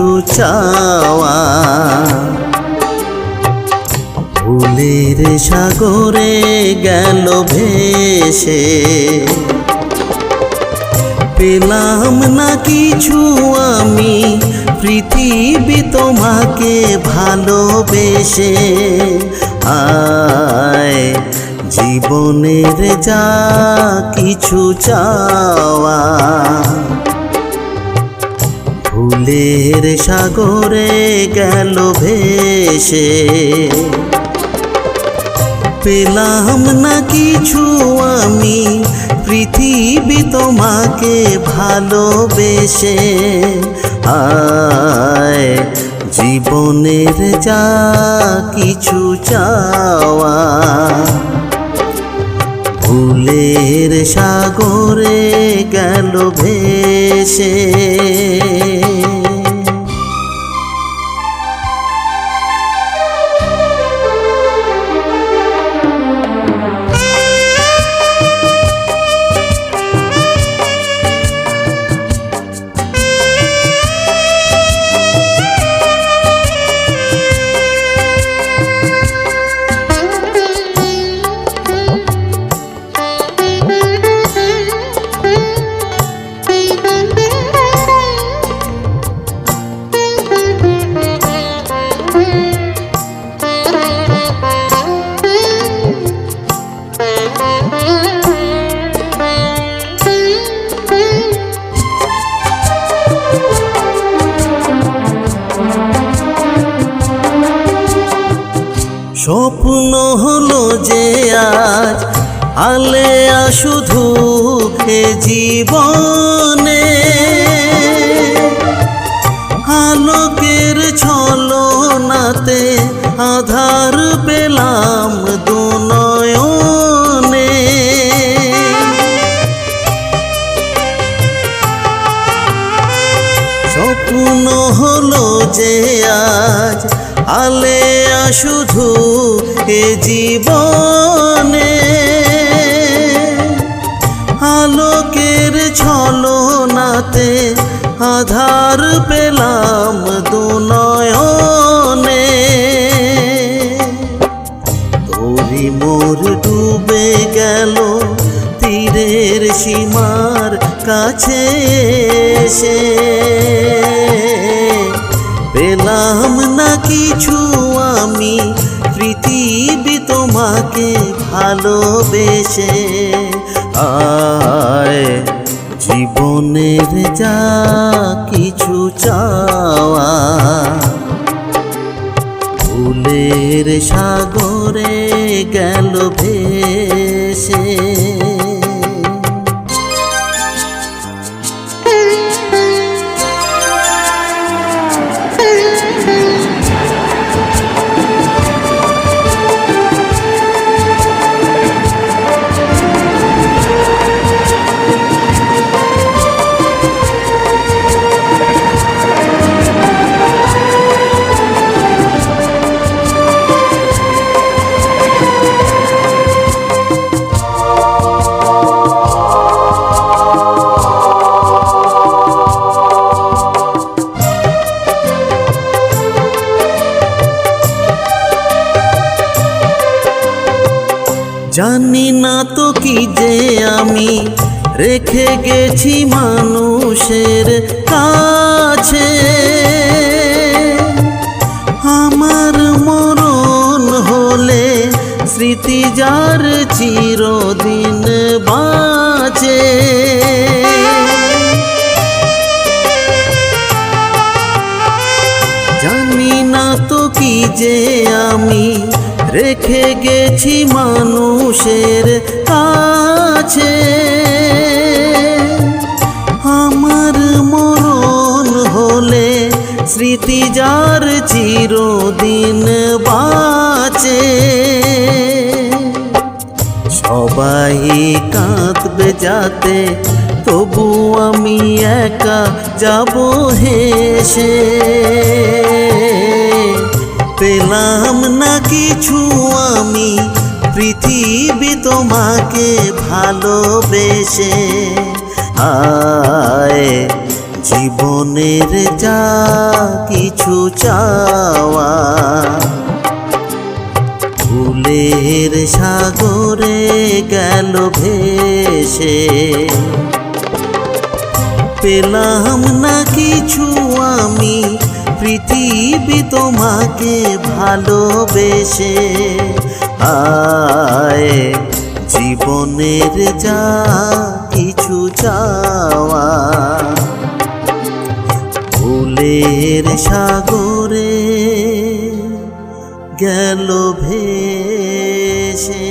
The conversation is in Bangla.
কিছু চাওয়া ভুলের সাগরে গেল ভেসে। পেলাম না কিছু আমি, পৃথিবী তোমাকে ভালোবেসে। আয়, জীবনের যা কিছু চাওয়া। ভুলের সাগরে গেল ভেসে। পেলাম না কিছু আমি, পৃথিবী তোমাকে ভালোবেসে। আয়, জীবনের যা কিছু চাওয়া। ভুলের সাগরে গেল ভেসে। স্বপ্ন হলো যে আজ আলেয়া শুধু জীবনে। আলোকের ছলনাতে আধার পেলাম দুনয়নে স্বপ্ন হলো যে আজ আলেয়া শুধু এ জীবনে। আলোকের ছলনাতে আধার পেলাম দুনয়নে তোরি মোর ডুবে গেল তীরের সীমার কাছে সে পেলাম না কিছু আমি ভালোবেসে আয় জীবনের যা কিছু চাওয়া ফুলের সাগরে গেল ভেসে জানি না তো কি যে আমি রেখে গেছি মানুষের কাছে। আমার মরণ হলে স্মৃতি যার চিরদিন বাঁচে। জানি না তো কি যে আমি রেখে গেছি মানুষের কাছে। আমার মরণ হলে স্মৃতি যার চিরদিন বাঁচে। সবাই কাঁদবে যাতে তবু আমি একা যাব হেসে। পেলাম না কিছু আমি। পৃথিবী তোমাকে ভালোবেসে। আয়, জীবনের যা কিছু চাওয়া। ফুলের সাগরে গেল ভেসে। পেলাম না কিছু আমি। পৃথিবী তোমাকে ভালোবেসে আয়। জীবনের যা কিছু চাওয়া ফুলের সাগরে গেল ভেসে।